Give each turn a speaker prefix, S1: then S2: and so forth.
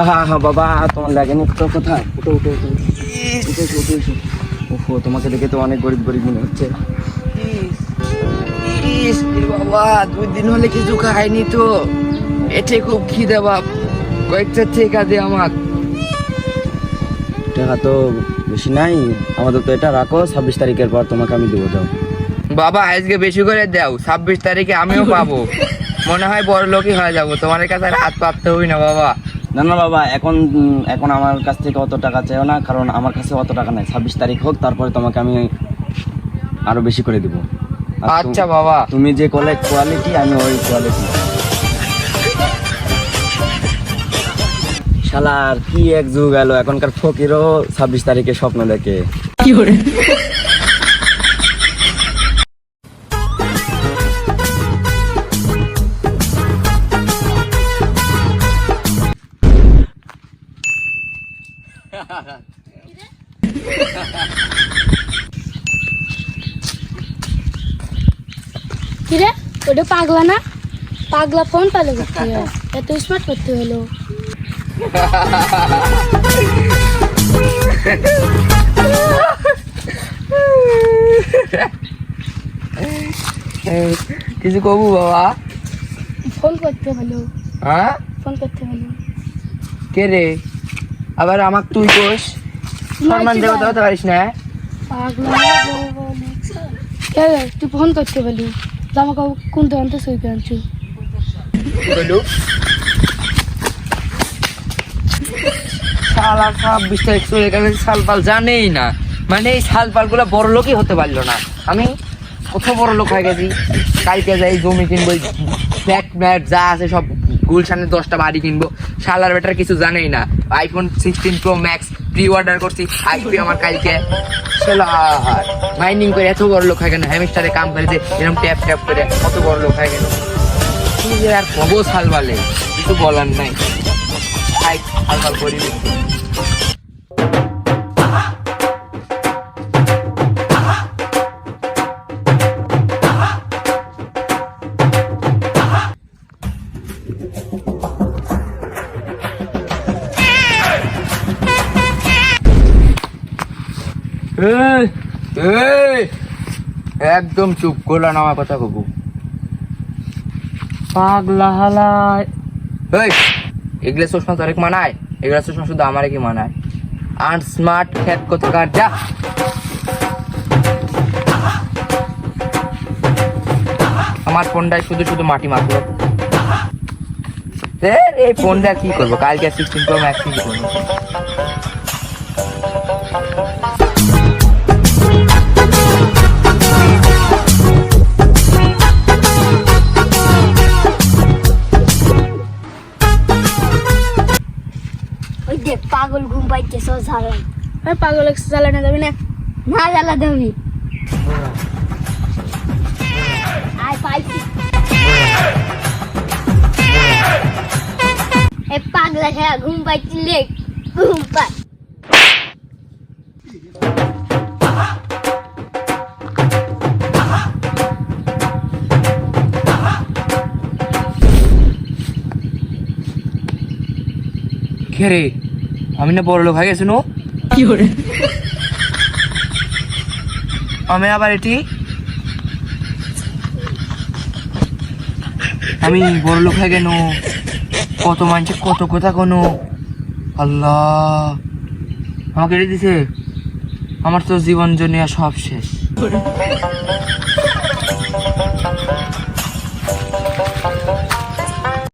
S1: আহা আহা বাবা তোমার লাগেনি তো কোথায় উঠো উঠো উঠো। উঠো উঠো উঠো উঠো। ওহো তোমাকে দেখে তো অনেক গরিব গরিব মনে হচ্ছে।
S2: বাবা দুই দিন হলে কিছু খাইনি তো। পেটে খুব খিদে বাপ। কয়েকটা ঠেকা দে আমার
S1: টাকা তো বেশি নাই। আমাদের তো এটা রাখো ছাব্বিশ তারিখের পর তোমাকে আমি দেবো যাও।
S2: বাবা আজকে বেশি করে দাও। ছাব্বিশ তারিখে আমিও পাবো। মনে হয় বড় লোকই হয়ে যাব। তোমার কাছে আর হাত পাততে হই না বাবা।
S1: না না বাবা এখন এখন আমার কাছ থেকে অত টাকা চাইও না কারণ আমার কাছে অত টাকা নাই। ছাব্বিশ তারিখ হোক তারপরে তোমাকে আমি আরও বেশি করে দেবো।
S2: আচ্ছা বাবা।
S1: তুমি যে কলে কোয়ালিটি আমি ওই কোয়ালিটি শালার কি এক যুগ এলো এখনকার ফকিরও ছাব্বিশ তারিখে স্বপ্ন দেখে।
S3: কিরে? ওটা পাগলা না? পাগলা ফোন পালে করতে এত স্মার্ট করতে হলো।
S2: কিছু কবু বাবা?
S3: ফোন করতে হলো।
S2: হ্যাঁ?
S3: ফোন করতে হলো।
S2: কে রে? আবার আমাক তুই কোষ সম্মান দেবো তো হতে পারিস না
S3: তুই ফোন করতে বলি। জামা কাপড় কোন সই করে আনছু?
S2: শালা ছাব্বিশ তারিখ চলে গেলে সালপাল জানেই না। মানে এই বড় লোকই হতে পারল না। আমি কত বড় লোক হয়ে গেছি। কালকে যাই জমি কিনবো ফ্ল্যাট যা আছে সব গুলশানে দশটা বাড়ি কিনবো। শালার বেটার কিছু জানেই না। IPhone sixteen pro max pre order করছি। আইপি আমার কালকে। মাইনিং করে এত বড় লোক হয়ে গেল। হ্যামিস্টারে কাম করেছে এরকম ট্যাপ ট্যাপ করে কত বড় লোক হয়ে গেল। কি যে আর কব সাল বালে কিছু বলার নাই। সালবাল করি। একদম চুপ করলাম আমার কথা কবু পাগলা হালায়। এই এগুলা চশমা মানায়? এগুলা চশমা শুধু আমারে কি মানায়? আর স্মার্ট খ্যাত কোথাকার যা। আমার ফোনটায় শুধু শুধু মাটি মারলো। এই ফোনটা কি করব? কালকে সিক্সটিন প্রো ম্যাক্স কি করব
S4: যে পাগল ঘুম পাইতে সব ঝাড়াই
S3: আরে পাগল চালানো যাবি না।
S4: না জ্বালা দেবি। আয় পাইছি। এ পাগলা খেয়া ঘুম পাইছিলে? ঘুম পাই।
S2: রে? আমি না বড় লোক হয়ে গেছি নো আমি আবার এটি আমি বড় লোক হয়ে গেল কত মানুষের কত কথা কোনো? আল্লাহ। আমাকে এটি দিছে। আমার তো জীবন জনিয়া সব শেষ।